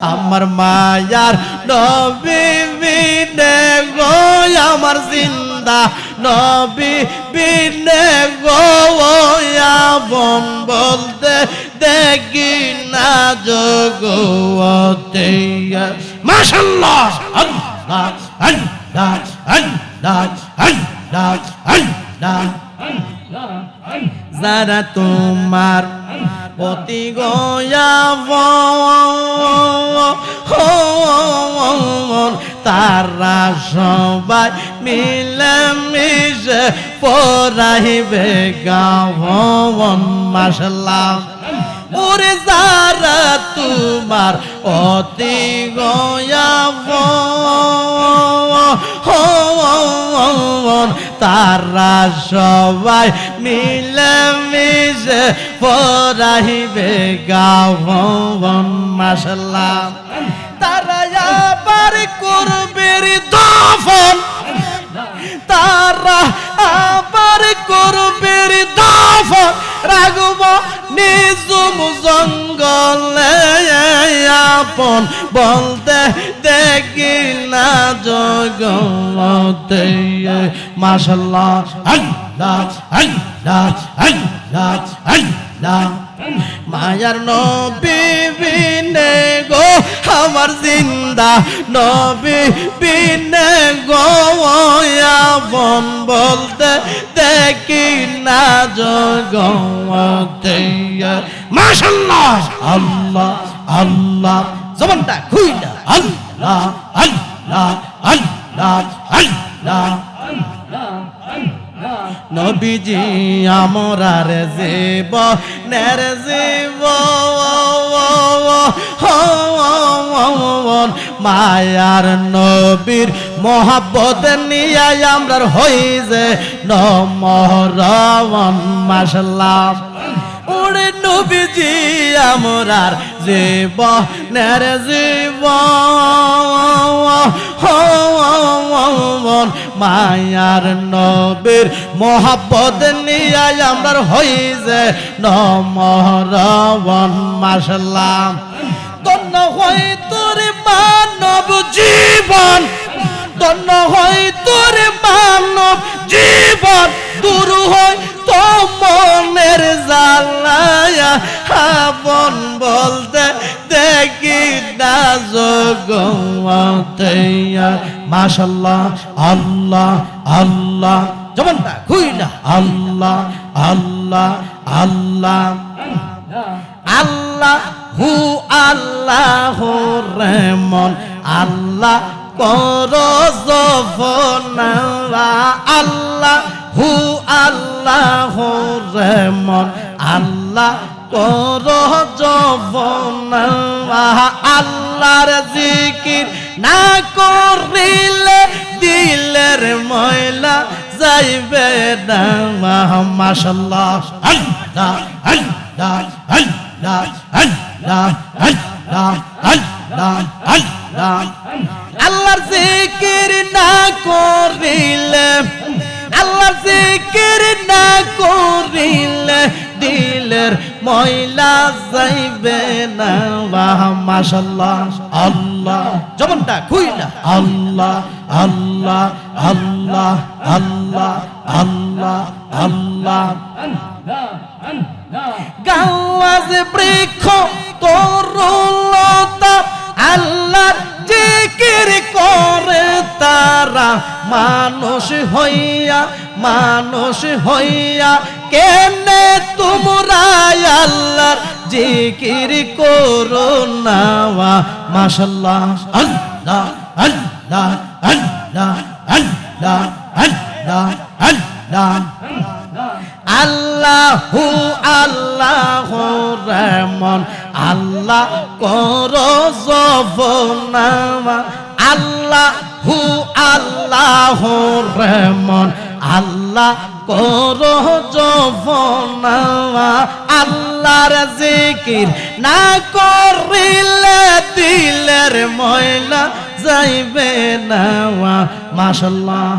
আমার মায়ার নবী বিনে গো, আমার জিন্দা নবী বিনে গো আপন বলতে দেখি না জগতে। মাশাল্লাহ আল্লাহ। আল্লাহ। আল্লাহ। আল্লাহ। আল্লাহ। যারা তোমার অতি গয়াব তারা সবাই মিলে মিশে পড়াইবে গাওন মাসাল্লাহ ওরে যারা তোমার অতি গয়াব তারা সবাই মিলে মিশে পড়াইবে গাভন মাসাল্লাহ তারা আবার করবে দফন। তারা আবার করবে দফন। রাগব নিজুম জঙ্গলে আপন বলতে দেখি না জগতে। মাশাল্লাহ। আল্লাহ আল্লাহ আল্লাহ আল্লাহ। মায়ার নবী বিনে গো আমার জিন্দা নবী বিনে গো আপন বলতে দেখি না জগতে। মাশাল্লাহ আল্লাহ আল্লাহ। জবানটা খুইলা। আল্লাহ আল্লাহ আল্লাহ আল্লাহ নবীজি আমরার জীব নের জীব মায়ার নবীর মহাব্বত নিয়ে আমরার হই যে নমরবন মাসাল্লাহ ওরে নবীজি আমরার জীব নের জীব মায়ার নবীর মহাব্বত নিয়ে আমার হই যে নমরবন মাসলাম তন্ন হই তোর মানব জীবন। তন্ন হয় তোর মানব জীবন দূর হই তো মনের জ্বালায়া আপন বলতে দেখি না জগতে মাশাল্লাহ আল্লাহ আল্লাহ। জবানটা খুইলা আল্লাহ আল্লাহ আল্লাহ। আল্লাহ, হু, আল্লাহ রেমন আল্লাহ আল্লাহ হু আল্লাহ রেমন আল্লাহ কর আল্লাহর জিকির না করিলে দিলের ময়লা যাইবে না। আল্লাহ আল্লাহ আল্লাহ। আল্লাহ আল্লাহ আল্লাহ আল্লাহ আল্লাহর জিকির না করিলে আল্লাহর জিকির না করিলে দিলের ময়লা যাইবে না। বাহ মাশাল্লাহ আল্লাহ জবানটা খুইলা। আল্লাহ আল্লাহ আল্লাহ আল্লাহ। আল্লাহ আল্লাহ। গাওয়াজ বৃক্ষ তরুলতা আল্লাহ জিকির করে তারা। মানুষ হইয়া মানুষ হইয়া, কেনে তোমরা আল্লাহর জিকির করো না মাশাল্লাহ আল্লাহ আল্লাহ আল্লাহ আল্লাহ আল্লাহ আল্লাহ। আল্লাহু আল্লাহ রহমান। আল্লাহ কর জবনামা আল্লাহু আল্লাহ রহমান। আল্লাহ কর আল্লাহর জিকির না করিলে দিলের ময়লা যাইবে না মাশাল্লাহ।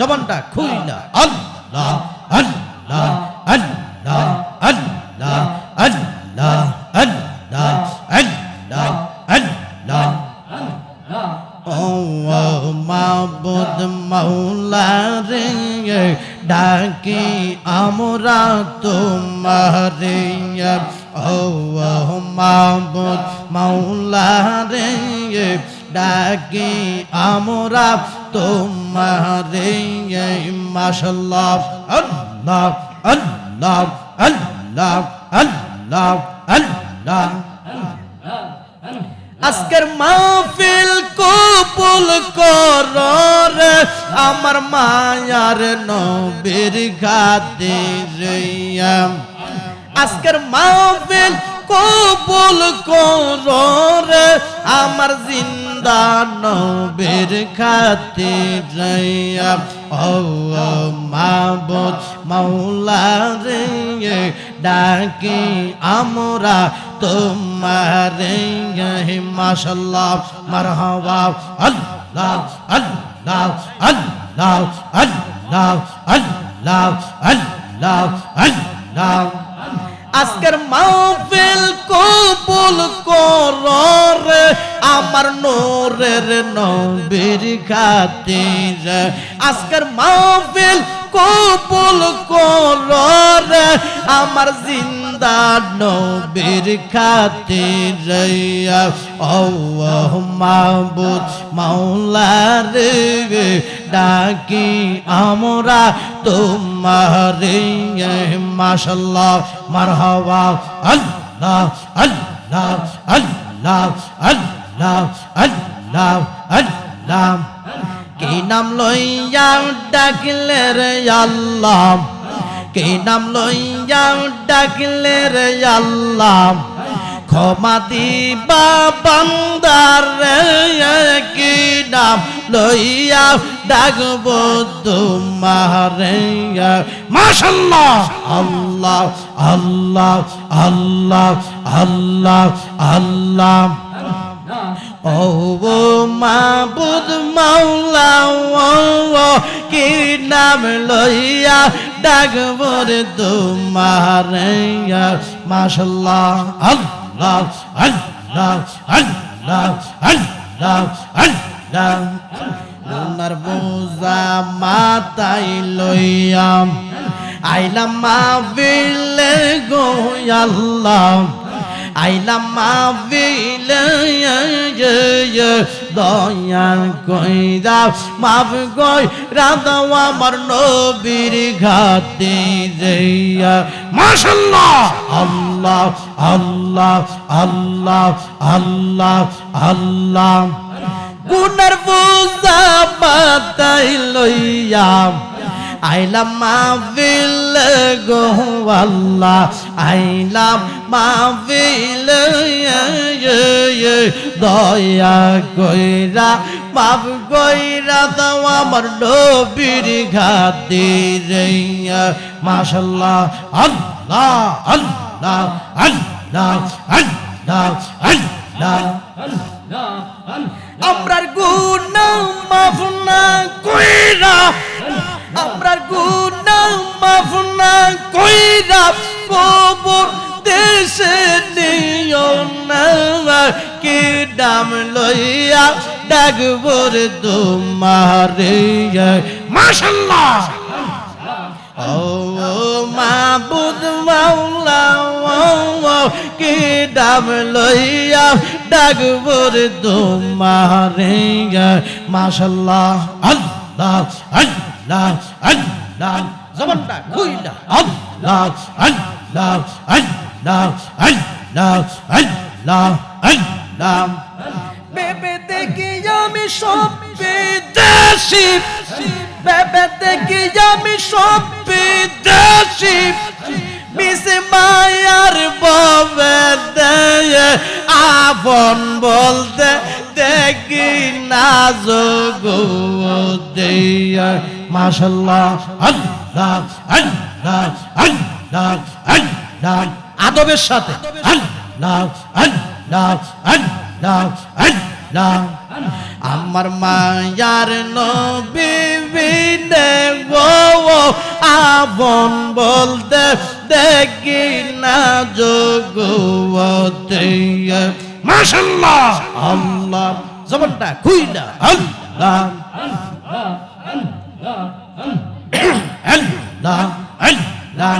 জবানটা খুলনা। আল্লাহ। আমার মায়ার নবীর খাতির আজকের মাহফিল কবুল কর আমার জিন্দা নবীর খাতির ও মাবুদ মাওলা রে ডাকি আমরা তোমারে মাশাল্লাহ, মারহাবা, আল্লাহ আল্লাহ। আল্লাহ আল্লাহ আল্লাহ আল্লাহ আল্লাহ আজকের মাহফিল কবুল কর রে, আমার নোরের নবীর খাতির। আজকের মাহফিল কবুল কর রে, আমার জিন্দা নবীর খাতির ও মাবুদ মাওলা রে ডাকি আমরা তোমারে মাশাল্লাহ মারহাবা, আল্লাহ আল্লাহ আল্লাহ আল্লাহ আল্লাহ আল্লাহ। কি নাম লইয়া ডাকলে রে আল্লাহ? কি নাম লইয়া ডাকলে রে আল্লাহ। ক্ষমা দিবা বান্দার কি নাম লইয়া ডাকব তোমারে। মাশাল্লাহ। আল্লাহ আল্লাহ আল্লাহ আল্লাহ আল্লাহ। ও মাবুদ মাওলা ও কি নাম লইয়া ডাকবর তোমারে মাশাল্লাহ, আল্লাহ আল্লাহ আল্লাহ আল্লাহ আল্লাহ। ওনার বোঝা মাতাই লইয়াম আইলাম মা বিলে গো আল্লাহ। আইলাম মা বিলে দয়াল কইরা মাফ কই রাধাও আমার নবীর ঘাতে যাইয়া। মাশাল্লাহ আল্লাহ আল্লাহ আল্লাহ আল্লাহ আল্লাহ। গুনার বোঝা মাতাই লইয়া আইলাম মাহফিল গো আল্লাহ, আইলাম মাহফিল দয়া কইরা, মাফ কইরা দাও আমার নবীর ঘাতে রেয়া মাশাল্লাহ আল্লাহ আল্লাহ আল্লাহ আল্লাহ আল্লাহ। আমরার গুণ মাফ না কইরা, আমরার গুণ মাফ না কইরা, কবর দেশে নিও না কি ডাম লইয়া ডাকবর তোমারে মাশাল্লাহ। ও মাবুদ মাওলা, ও কি ডাম লইয়া ডাকবর তোমারে মাশাল্লাহ, আল্লাহ আল্লাহ আল্লাহ। জবানটা আল্লাহ আল্লাহ আল্লাহ আল্লাহ আল্লাহ আল্লাহ। বেবে দেখি আমি সব বিদেশি। বেবে দেখি আমি সব বিদেশি। মিশে মায়ার আপন বলতে দেখি না আল্লাহ আদবের সাথে। আমার মায়ার নবী গো আপন বলতে দেখি না জগতে মাশাআল্লাহ। আল্লাহ, জবানটা খুইলা। আল্লাহ আল্লাহ আল্লাহ আল্লাহ। আল্লাহ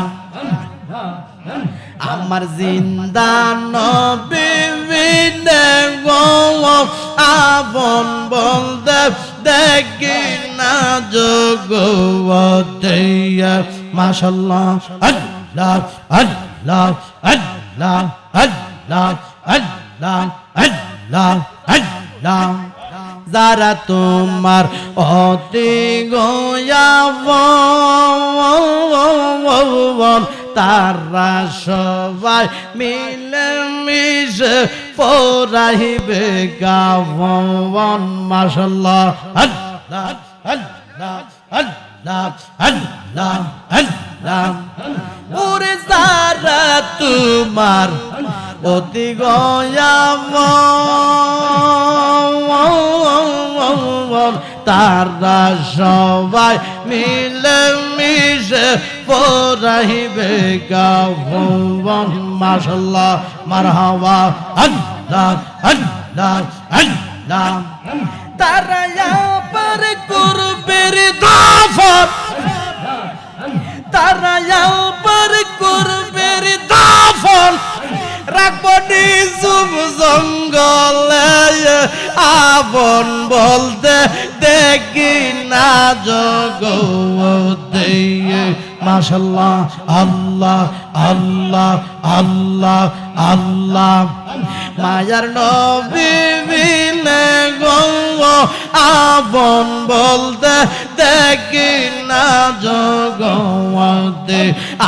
আমার জিন্দান বিবিনে গো আবন বলদে দেখি না জগতে মাশাআল্লাহ, আল্লাহ আল্লাহ আল্লাহ আল্লাহ আল্লাহ যারা তোমার অতি গোয়াবন তারা সবাই মিলে মিশে পড়াইবে গাবন মাসাল্লাহ আল্লাহ আল্লাহ আল্লাহ। ওরে তোমার অতি গয়াবন তারা সবাই মিলে মিশে পড়াইবে গাবন মাসাল্লাহ মারহাবা। আল্লাহ আল্লাহ আল্লাহ তারা আবার করবে রে দাফন। তারা আবার করবে রে দাফন। রাখব নিজুম জঙ্গলে আবন বলতে দেখি না জগতে। মাশাল্লাহ আল্লাহ আল্লাহ আল্লাহ আল্লাহ। মায়ার নবী গো। আপন বলতে দেখি না জগতে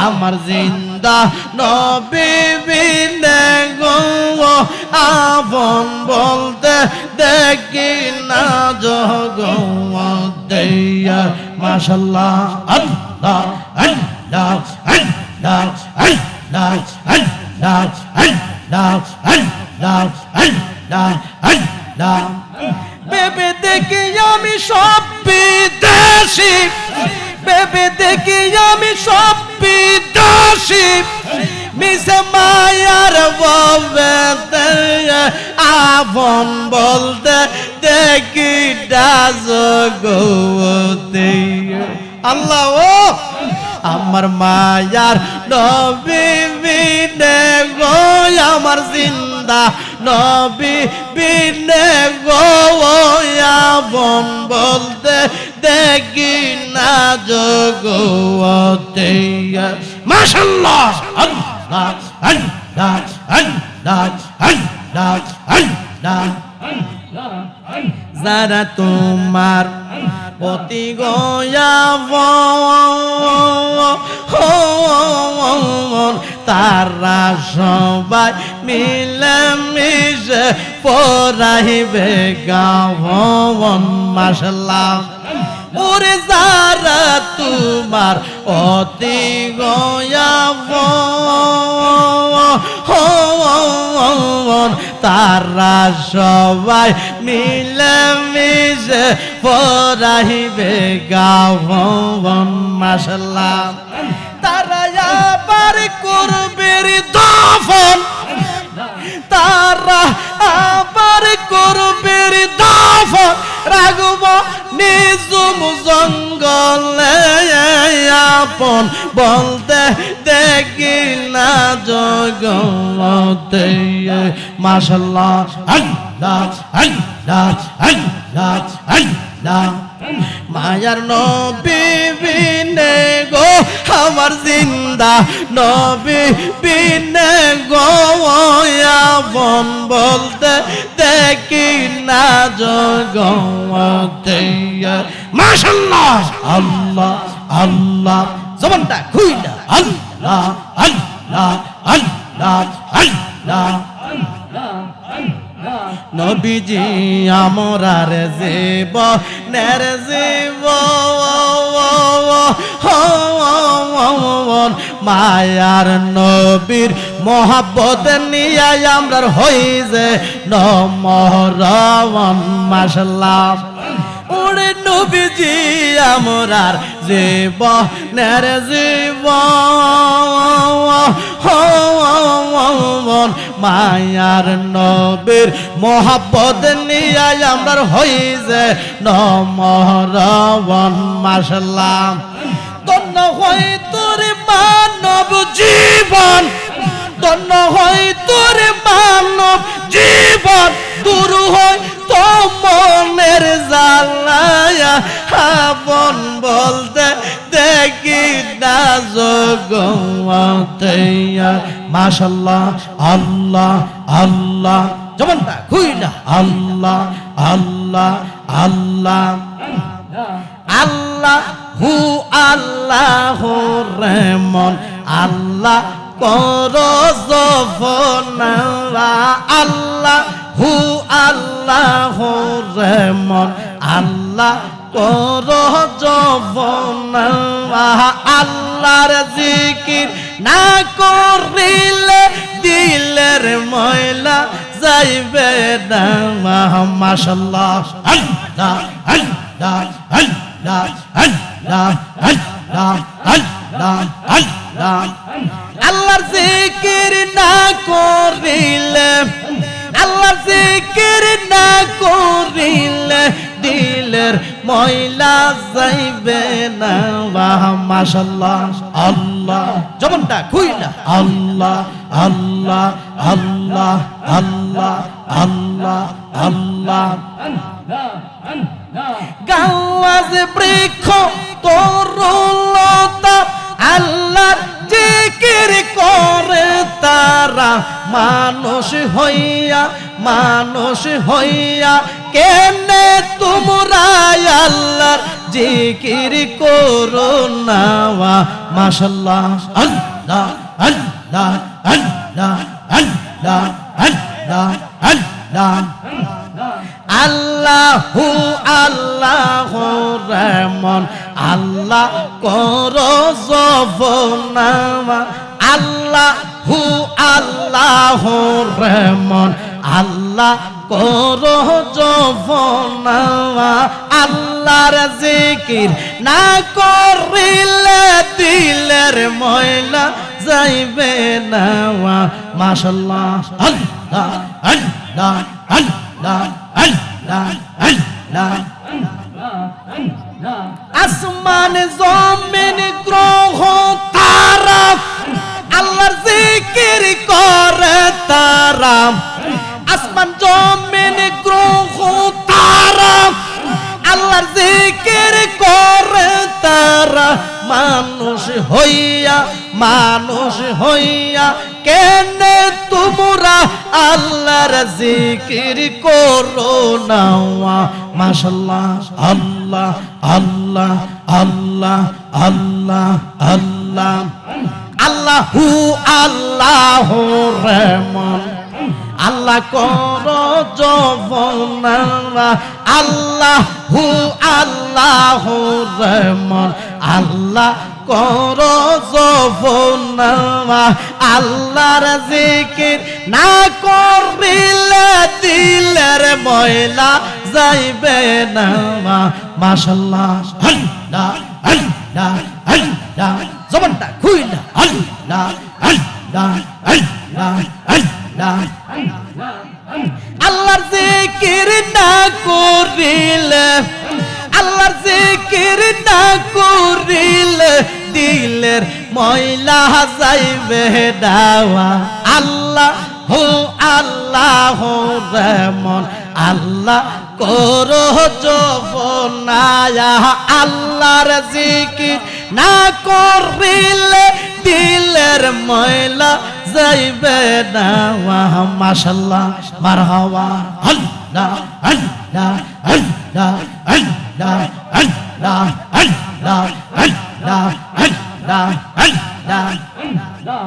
আমার জিন্দা নবী বিনে গো আপন বলতে দেখি না জগতে মাশাল্লাহ আল্লাহ আল্লাহ আল্লাহ আল্লাহ আল্লাহ আল্লাহ আল্লাহ আল্লাহ আল্লাহ বেবে দেখি আমি সব বিদেশি। বেবে দেখি আমি সব বিদেশি। মিশে মায়ার আপন বলতে, দেখি ডাজ গোতে। আল্লাহ, ও! আমার মায়ার নবী বিনে গো, আমার জিন্দা নবী বিনে গো আপন বলতে দেখি না জগতে। মাশাল্লাহ আল্লাহ আল্লাহ আল্লাহ আল্লাহ আল্লাহ। যারা তোমার অতি গয়াবন তারা সবাই মিলে মিশে পড়াইবে গাভন মাসাল্লাহ ওরে যারা তোমার অতি গয়াবন তারা সবাই মিলে মিশে পড়াইবে গাভন মাসলা তারা আবার করবে দফন। তারা আবার করবে রে দফন রাগব নিজুম জঙ্গলে আপন। বলতে দেখি না জগতে। মাশাল্লাহ। আল্লাহ আল্লাহ আল্লাহ আল্লাহ। মায়ার নবী গো, আমার জিন্দা নবী বিনে গো আপন বলতে দেখি না জগতে। আল্লাহ আল্লাহ জবানটা খুইলা। আল্লাহ আল্লাহ আল্লাহ আল্লাহ। নবীজি আমরার জীব নের জীব মায়ার নবীর মহাব্বত নিয়ে আমরার হই যে নমরণ ওরে নবীজি, আমরার জীব নের জীব মায়ার নবীর মহাব্বত নিয়ে আমরার হই যে নমরণ মাসাল্লাহ তন্ন হই তোর মানব জীবন। তন্ন হই তোর মানব জীবন। দূর হই তো মনের জ্বালায়া হাবন বলতে দেখি না জগমাতেয়া মাশাল্লাহ, আল্লাহ আল্লাহ। খুইলা আল্লাহ আল্লাহ আল্লাহ। আল্লাহ হু, আল্লাহ রেমন আল্লাহ কর আল্লাহ হু আল্লাহ রেমন আল্লাহ কর জফনা আল্লাহর জিকির না করিলে দিলের ময়লা যাইবে না। মাশাল্লাহ আল্লাহ আল্লাহ আল্লাহ আল্লাহ আল্লাহ আল্লাহ আল্লাহ। আল্লাহর জিকির না করিলে আল্লাহর জিকির না করিলে দিলের ময়লা যাইবে না। বাহ মাশাল্লাহ আল্লাহ। যেমনটা খুইলা। আল্লাহ আল্লাহ আল্লাহ আল্লাহ আল্লাহ আল্লাহ। গাওয়াজ বৃক্ষ তরুলতা আল্লাহ জিকির করে তারা মানুষ হইয়া মানুষ হইয়া, কেনে তোমরা আল্লাহর জিকির করো না মাশাল্লাহ, আল্লাহ আল্লাহ আল্লাহ আল্লাহ আল্লাহ আল্লাহ। আল্লাহু, আল্লাহ রহমান। আল্লাহ কর জফনামা আল্লাহু আল্লাহ রহমান। আল্লাহ কর জফনামা আল্লাহর জিকির না করিলে দিলের ময়লা যাইবে না। মাশাল্লাহ আল্লাহ আল্লাহ আল্লাহ আল্লাহ আল্লাহ। আসমান জমিন, গ্রহ, তারা। আল্লাহর জিকির করে তারা। আসমান, জমিন, গ্রহ, তারা। আল্লাহর জিকির করে তারা। মানুষ হইয়া মানুষ হইয়া, কেনে তোমরা আল্লাহর জিকির করো না মাশাল্লাহ আল্লাহ আল্লাহ আল্লাহ আল্লাহ আল্লাহ। আল্লাহু আল্লাহ রহমান। আল্লাহ কর জবনা আল্লাহ আল্লাহ রহমান। আল্লাহ কর জবনা আল্লাহর জিকির না করিলে দিলের ময়লা যাইবে না। মাশাল্লাহ। আল্লাহ আল্লাহ জবানটা খুইলা। আল্লাহ আল্লাহ আল্লাহ আল্লাহ আল্লাহর জিকির না করিলে, আল্লাহর জিকির না করিলে দিলের ময়লা যাইবে দাওয়া। আল্লাহ হো, আল্লাহ রহমান। আল্লাহ করো জবনায়া। আল্লাহর জিকির না করিলে দিলের ময়লা যাইবে না মাশাল্লাহ, মারহাবা। আল্লাহ আল্লাহ আল্লাহ আল্লাহ আল্লাহ আল্লাহ আল্লাহ আল্লাহ আল্লাহ।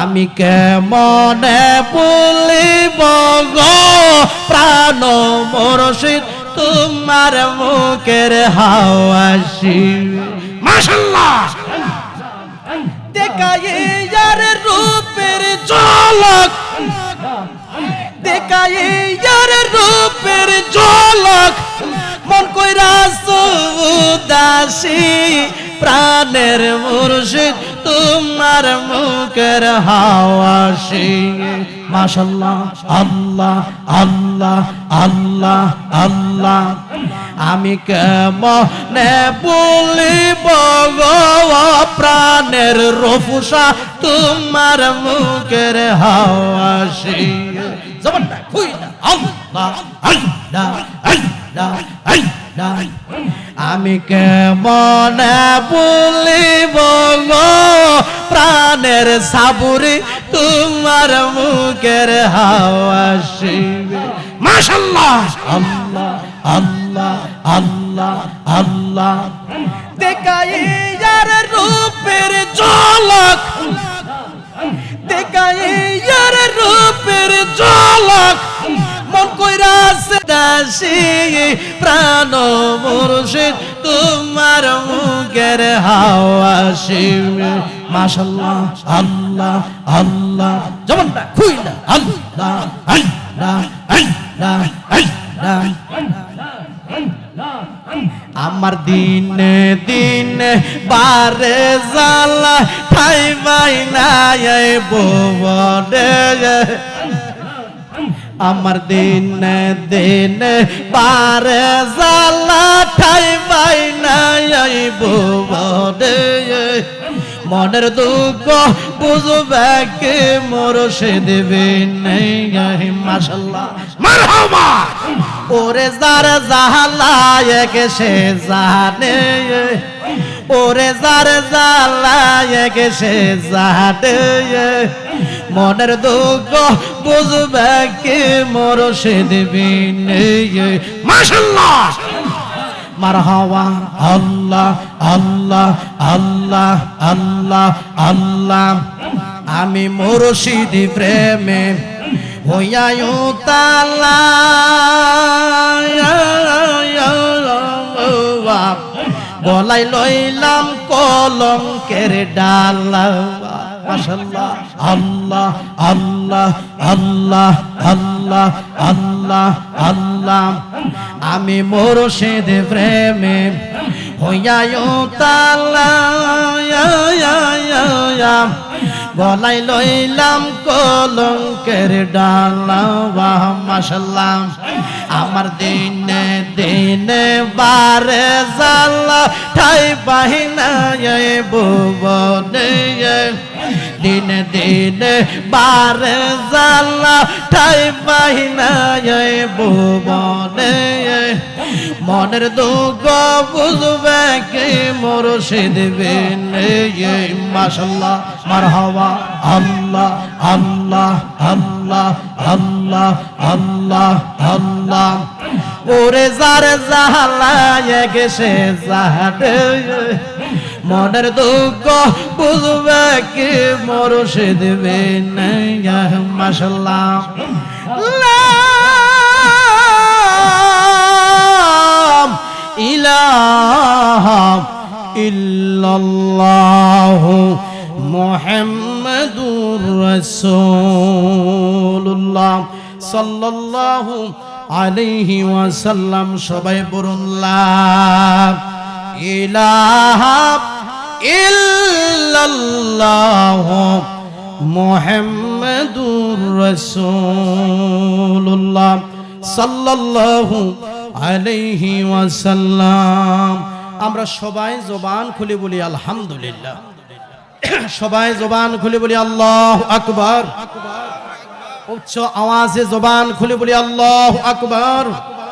আমি কেমনে বলিব গো প্রাণ মরশিদ, তোমার মুখের হাওয়াসি মাশাল্লাহ দেখাই যার রূপের ঝলক। দেখাই যার রূপের ঝলক। মন কইরা সুদাসী প্রাণের মুর্শিদ। তোমার মুখের হাওয়াসি মাশাল্লাহ, আল্লাহ আল্লাহ আল্লাহ আল্লাহ। আমি কেমনে বলিব গো প্রাণের রফুসা, তোমার মুখের হাওয়াসি জবানটা খুইলা আল্লাহ আল্লাহ আল্লাহ আল্লাহ। আমি কেমনে বলিব প্রাণের সাবুরি তোমার মুখের হাওয়াসি মাশাল্লাহ। আল্লাহ আল্লাহ আল্লাহ আল্লাহ দেখাই যার রূপের ঝলক। দেখাই যার রূপের ঝলক। মন কইরাছে দাসী, প্রাণ মুর্শিদ, তোমার মুখের হাওয়াসি মাশাল্লাহ, আল্লাহ আল্লাহ যেমনটা খুইলা, আল্লাহ আল্লাহ আল্লাহ আল্লাহ আমার দিনে দিনে বারে জালা, ঠাই মাই নাই বোবরে আমার দিন দিন বারে জালা ঠাই মাই নাই বোবরে মনের দুঃখ বুঝবে কে মোর সে দেবে নেই মাসাল্লাহ ওরে যার জাহালায় কে সে জানে। ওরে যার কে সে জানে মনের দুঃখ বুঝবে কে মোর সে দেবে নেই মাসাল্লাহ মারহাবা, আল্লাহ আল্লাহ আল্লাহ আল্লাহ আল্লাহ। আমি মুর্শিদি প্রেমে হইয়ায়ু তালা গলাই লইলাম কলঙ্কের ডালা। মাশাল্লাহ আল্লাহ আল্লাহ আল্লাহ আল্লাহ আল্লাহ আল্লাহ। আমি মোরশেদ প্রেমে হইয়ায়ু তালা গলাই লইলাম কলঙ্কের ডালা, বাহ মাশাল্লাহ আমার দিনে দিনে বারে জালা ঠাই বাহিনা বুবনে। দিনে দিন বার জালা ঠাই বাহিনা বুবনে মনের দুঃখ বুঝবে কে মোর সে দেবে মাসাল্লাহ মারহাবা, আল্লাহ আল্লাহ আল্লাহ আল্লাহ আল্লাহ আল্লাহ। ওরে যার জাহালায় গেছে জাহাদে। মনের দুঃখ বুঝবে কি মোর সে দেবে মাসাল্লাহ ইল্লাল্লাহ মুহাম্মাদুর রাসূলুল্লাহ সাল্লাল্লাহু আলাইহি ওয়াসাল্লাম। সবাই বলুন লা ইলাহা ইল্লাল্লাহ মুহাম্মাদুর রাসূলুল্লাহ সাল্লাল্লাহু আলাইহি ওয়াসাল্লাম। আমরা সবাই জবান খুলে বলি আলহামদুলিল্লাহ। সবাই জবান খুলে বলি আল্লাহ আকবর। উচ্চ আওয়াজে জবান খুলে বলি আল্লাহ আকবার।